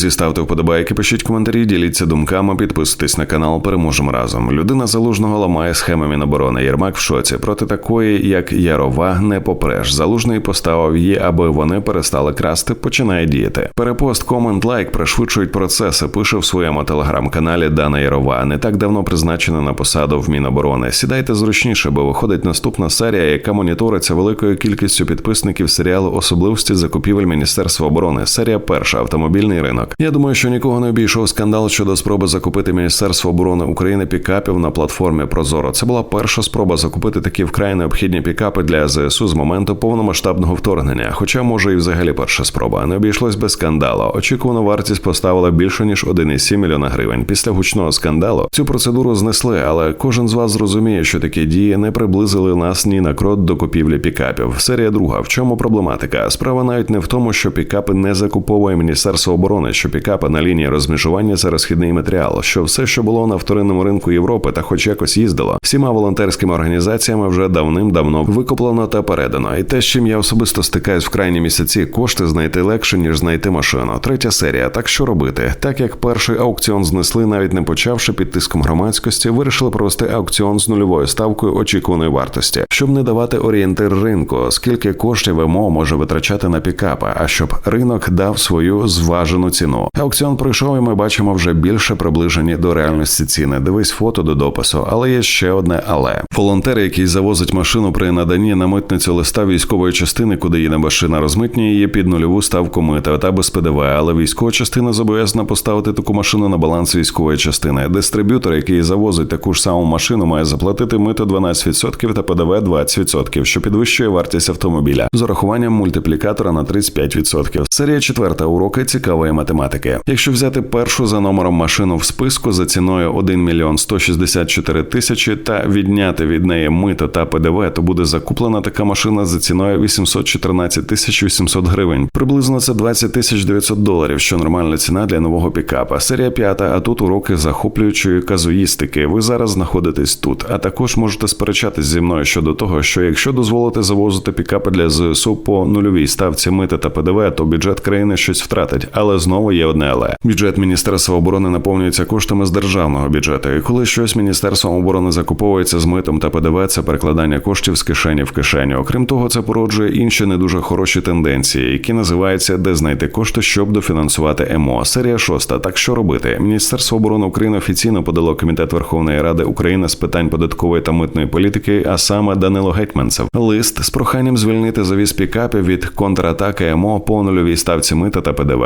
Друзі, ставте вподобайки, пишіть коментарі, діліться думками, підписуйтесь на канал. Переможемо разом. Людина залужного ламає схеми Міноборони. Єрмак в шоці. Проти такої, як Ярова, не попреш. Залужний поставив її, аби вони перестали красти. Починає діяти. Перепост, комент, лайк пришвидшують процеси. Пише в своєму телеграм-каналі Дана Ярова. Не так давно призначена на посаду в Міноборони. Сідайте зручніше, бо виходить наступна серія, яка моніториться великою кількістю підписників серіалу Особливості закупівель Міністерства оборони. Серія перша автомобільний ринок. Я думаю, що нікого не обійшов скандал щодо спроби закупити Міністерство оборони України пікапів на платформі Прозоро. Це була перша спроба закупити такі вкрай необхідні пікапи для ЗСУ з моменту повномасштабного вторгнення. Хоча, може, і взагалі перша спроба. Не обійшлось без скандалу. Очікувану вартість поставила більше ніж 1,7 мільйона гривень. Після гучного скандалу цю процедуру знесли, але кожен з вас зрозуміє, що такі дії не приблизили нас ні на крок до купівлі пікапів. Серія друга. В чому проблематика? Справа навіть не в тому, що пікапи не закуповує Міністерство оборони, що пікапи на лінії розмежування це розхідний матеріал, що все, що було на вторинному ринку Європи, та хоч якось їздило, всіма волонтерськими організаціями вже давним-давно викуплено та передано. І те, з чим я особисто стикаюсь в крайні місяці, кошти знайти легше ніж знайти машину. Третя серія. Так що робити? Так як перший аукціон знесли, навіть не почавши під тиском громадськості, вирішили провести аукціон з нульовою ставкою очікуваної вартості, щоб не давати орієнтир ринку, скільки коштів ВМО може витрачати на пікапи, а щоб ринок дав свою зважену ціну. Аукціон пройшов, і ми бачимо вже більше приближені до реальності ціни. Дивись фото до допису, але є ще одне але волонтер, який завозить машину при наданні на митницю листа військової частини, куди їде машина, розмитнює її під нульову ставку мита та без ПДВ. Але військова частина зобов'язана поставити таку машину на баланс військової частини. Дистриб'ютор, який завозить таку ж саму машину, має заплатити мито 12% та ПДВ 20%, що підвищує вартість автомобіля з урахуванням мультиплікатора на 35%. Серія четверта уроки цікавої математики. Якщо взяти першу за номером машину в списку за ціною 1 мільйон 164 тисячі та відняти від неї мито та ПДВ, то буде закуплена така машина за ціною 814 тисяч 800 гривень. Приблизно це 20 тисяч 900 доларів, що нормальна ціна для нового пікапа. Серія п'ята. А тут уроки захоплюючої казуїстики. Ви зараз знаходитесь тут, а також можете сперечатись зі мною щодо того, що якщо дозволити завозити пікапи для ЗСУ по нульовій ставці мита та ПДВ, то бюджет країни щось втратить. Але знову є одне але бюджет Міністерства оборони наповнюється коштами з державного бюджету. І коли щось Міністерством оборони закуповується з митом та ПДВ, це перекладання коштів з кишені в кишеню. Окрім того, це породжує інші не дуже хороші тенденції, які називаються де знайти кошти, щоб дофінансувати МО. Серія шоста. Так що робити? Міністерство оборони України офіційно подало комітет Верховної Ради України з питань податкової та митної політики, а саме Данило Гетьманцев, лист з проханням звільнити завіз пікапів від контратаки МО по нульовій ставці мита та ПДВ.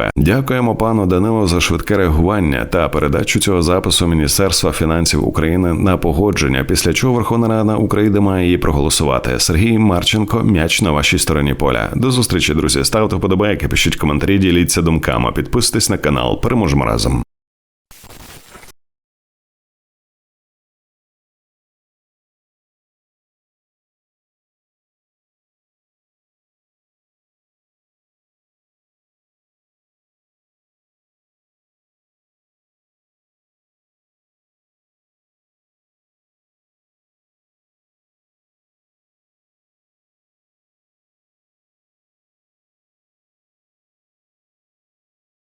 Дякуємо пану Данило за швидке реагування та передачу цього запису Міністерства фінансів України на погодження. Після чого Верховна Рада України має її проголосувати. Сергій Марченко, м'яч на вашій стороні поля. До зустрічі, друзі. Ставте вподобайки, пишіть коментарі, діліться думками, підписуйтесь на канал. Переможемо разом.